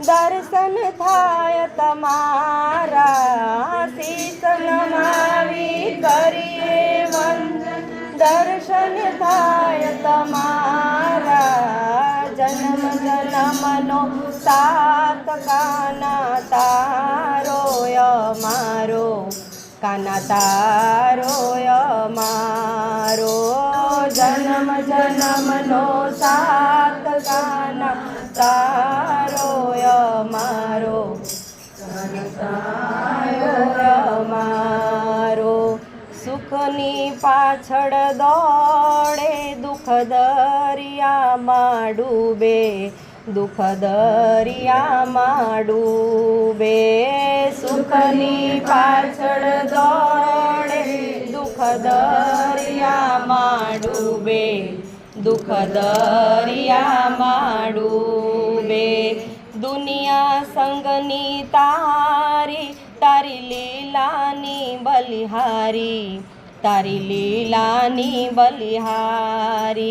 દર્શન થાય તમારા શીશ નમાવી કરીએ વંદન દર્શન થાય તમારા જન્મ જન્મનો સાત કાના તારો મારો કાના તારો મારો જન્મ જન્મનો સાત મારો સુખની પાછળ દોડે, દુઃખ દરિયામાં ડૂબે, દુઃખ દરિયામાં ડૂબે. સુખની પાછળ દોડે, દુઃખ દરિયામાં ડૂબે, દુઃખ દરિયામાં ડૂબે. દુનિયા સંગની તારી તારી લીલાની બલિહારી, તારી લીલાની બલિહારી,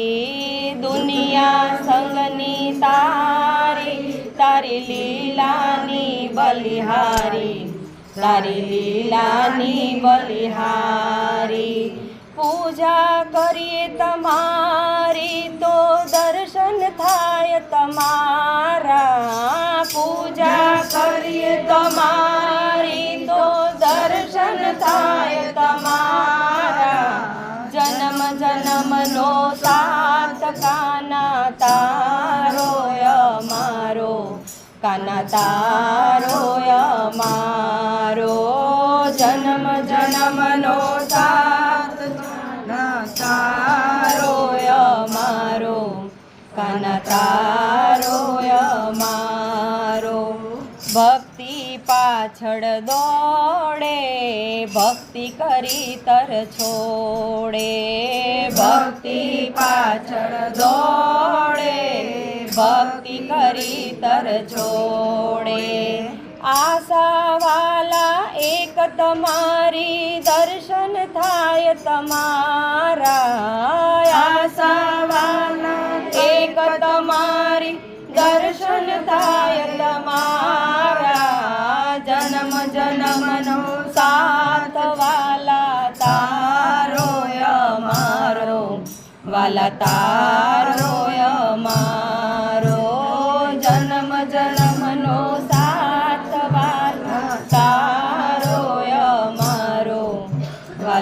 દુનિયા સંગની તારી તારી લીલાની બલિહારી, તારી લીલાની બલિહારી. પૂજા કરીએ તમારી તો દર્શન થાય તમારા. તારો અમારો જન્મ, જન્મનો કાના તારો અમારો કન, તારો અમારો ભક્તિ પાછળ દોડે, ભક્તિ કરી તર છોડે. ભક્તિ પાછળ દોડે, ભક્તિ કરી તર છોડે આશાવાલા એક તમારી દર્શન થાય તમારા. આશાવાલા એક તમારી દર્શન થાય તમારા. જન્મ, જન્મનો સાથ વાલા તારો અમારો વાલા તારો મારો.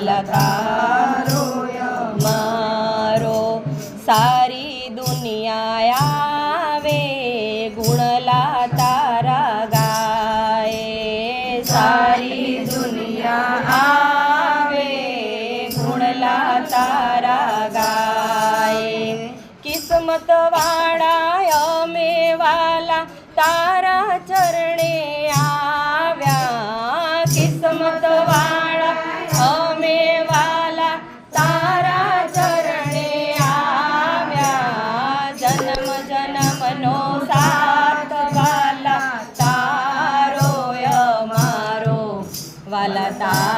વાલા તારો મારો સારી દુનિયા આવે ગુણલા તારા ગાય સારી દુનિયા આવે ગુણલા તારા ગાય કિસ્મત વાળા અમે વાલા, તારા વાલા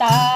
તારા